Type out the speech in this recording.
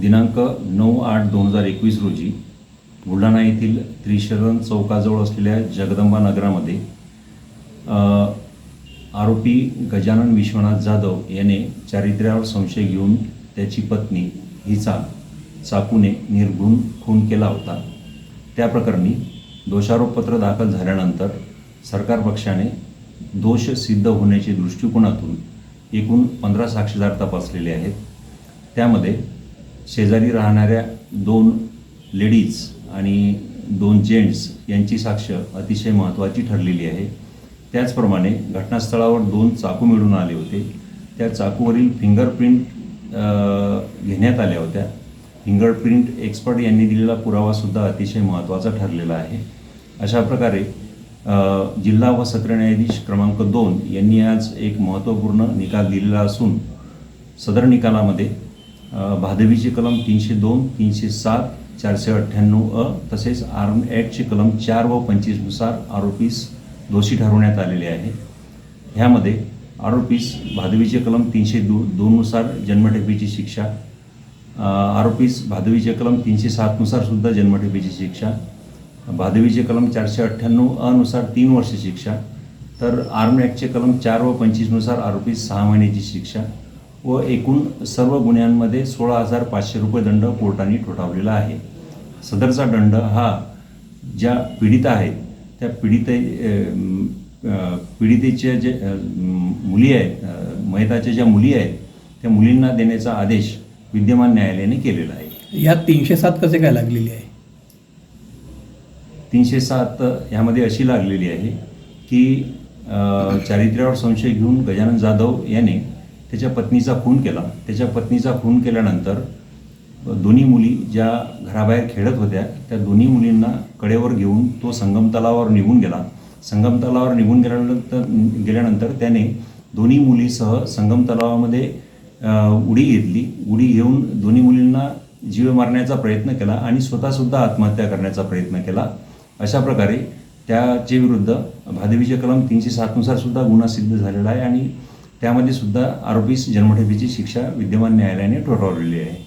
दिनांक नऊ आठ दोन हजार एकवीस रोजी बुलढाणा येथील त्रिशरण चौकाजवळ असलेल्या जगदंबा नगरामध्ये आरोपी गजानन विश्वनाथ जाधव याने चारित्र्यावर संशय घेऊन त्याची पत्नी हिचा चाकूने निर्घृण खून केला होता. त्या प्रकरणी दोषारोपपत्र दाखल झाल्यानंतर सरकार पक्षाने दोष सिद्ध होण्याच्या दृष्टिकोनातून एकूण पंधरा साक्षीदार तपासलेले आहेत. त्यामध्ये शेजारी राहणाऱ्या दोन लेडीज आणि दोन जेंट्स यांची साक्ष अतिशय महत्त्वाची ठरलेली आहे. त्याचप्रमाणे घटनास्थळावर दोन चाकू मिळून आले होते. त्या चाकूवरील फिंगरप्रिंट घेण्यात आल्या होत्या. फिंगरप्रिंट एक्सपर्ट यांनी दिलेला पुरावासुद्धा अतिशय महत्त्वाचा ठरलेला आहे. अशा प्रकारे जिल्हा व सत्र न्यायाधीश क्रमांक दोन यांनी आज एक महत्त्वपूर्ण निकाल दिलेला असून सदर निकालामध्ये भादवीचे कलम तीनशे दोन तीनशे सात चारशे अठ्ठ्याण्णव अ तसेच आर्म ॲक्टचे कलम चार व पंचवीसनुसार आरोपीस दोषी ठरवण्यात आलेले आहे. ह्यामध्ये आरोपीस भादवीचे कलम तीनशे दो दोननुसार जन्मठेपेची शिक्षा आरोपीस भादवीचे कलम तीनशे सातनुसार सुद्धा जन्मठेपेची शिक्षा भादवीचे कलम चारशे अठ्ठ्याण्णव अनुसार तीन वर्ष शिक्षा तर आर्म ॲक्टचे कलम चार व पंचवीसनुसार आरोपी सहा महिन्याची शिक्षा व एकूण सर्व गुन्ह्यांमध्ये सोळा हजार पाचशे रुपये दंड कोर्टाने ठोठावलेला आहे. सदरचा दंड हा ज्या पीडित आहेत त्या पीडित पीडितेच्या जे मुली आहेत महिताच्या ज्या मुली आहेत त्या मुलींना देण्याचा आदेश विद्यमान न्यायालयाने केलेला आहे. यात तीनशे सात कसे काय लागलेली आहे? तीनशे सात ह्यामध्ये अशी लागलेली आहे की चारित्र्यावर संशय घेऊन गजानन जाधव याने त्याच्या पत्नीचा खून केला. त्याच्या पत्नीचा खून केल्यानंतर दोन्ही मुली ज्या घराबाहेर खेळत होत्या त्या दोन्ही मुलींना कडेवर घेऊन तो संगम तलावावर निघून गेला. संगम तलावावर निघून गेल्यानंतर गेल्यानंतर त्याने दोन्ही मुलीसह संगम तलावामध्ये उडी घेतली. उडी घेऊन दोन्ही मुलींना जीव मारण्याचा प्रयत्न केला आणि स्वतःसुद्धा आत्महत्या करण्याचा प्रयत्न केला. अशा प्रकारे त्याचे विरुद्ध भादवीचे कलम तीनशे सातनुसार सुद्धा गुन्हा सिद्ध झालेला आहे आणि त्यामध्ये सुद्धा आरोपीस जन्मठेपीची शिक्षा विद्यमान न्यायालयाने ठोठावलेली आहे.